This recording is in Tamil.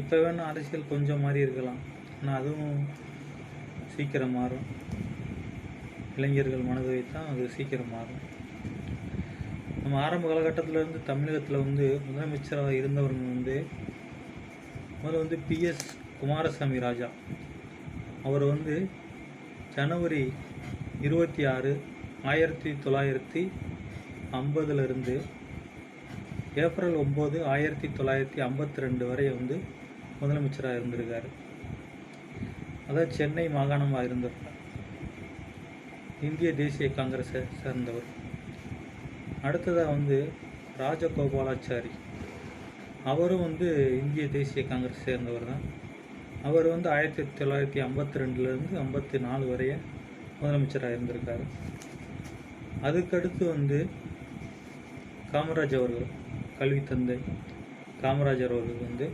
இப்போ வேணால் அரசியல் கொஞ்சம் மாறி இருக்கலாம். ஆனால் அதுவும் சீக்கிரம் மாறும். இளைஞர்கள் மனதை வைத்தான் அது சீக்கிரம் மாறும். நம்ம ஆரம்ப காலகட்டத்தில் இருந்து தமிழகத்தில் வந்து முதலமைச்சராக இருந்தவங்க வந்து முதல்ல வந்து பிஎஸ் குமாரசாமி ராஜா. அவர் வந்து ஜனவரி இருபத்தி ஆறு ஆயிரத்தி தொள்ளாயிரத்தி ஐம்பதுலேருந்து ஏப்ரல் ஒம்பது ஆயிரத்தி தொள்ளாயிரத்தி ஐம்பத்தி ரெண்டு வரை வந்து முதலமைச்சராக இருந்திருக்காரு. அதாவது சென்னை மாகாணமாக இருந்தவர். இந்திய தேசிய காங்கிரஸை சேர்ந்தவர். அடுத்ததாக வந்து ராஜகோபாலாச்சாரி. அவரும் வந்து இந்திய தேசிய காங்கிரஸ் சேர்ந்தவர் தான். அவர் வந்து ஆயிரத்தி தொள்ளாயிரத்தி ஐம்பத்தி ரெண்டுலேருந்து ஐம்பத்தி நாலு வரைய முதலமைச்சராக இருந்திருக்காரு. அதுக்கடுத்து வந்து காமராஜ் அவர்கள் கல்வி தந்தை காமராஜர் அவர்கள் வந்து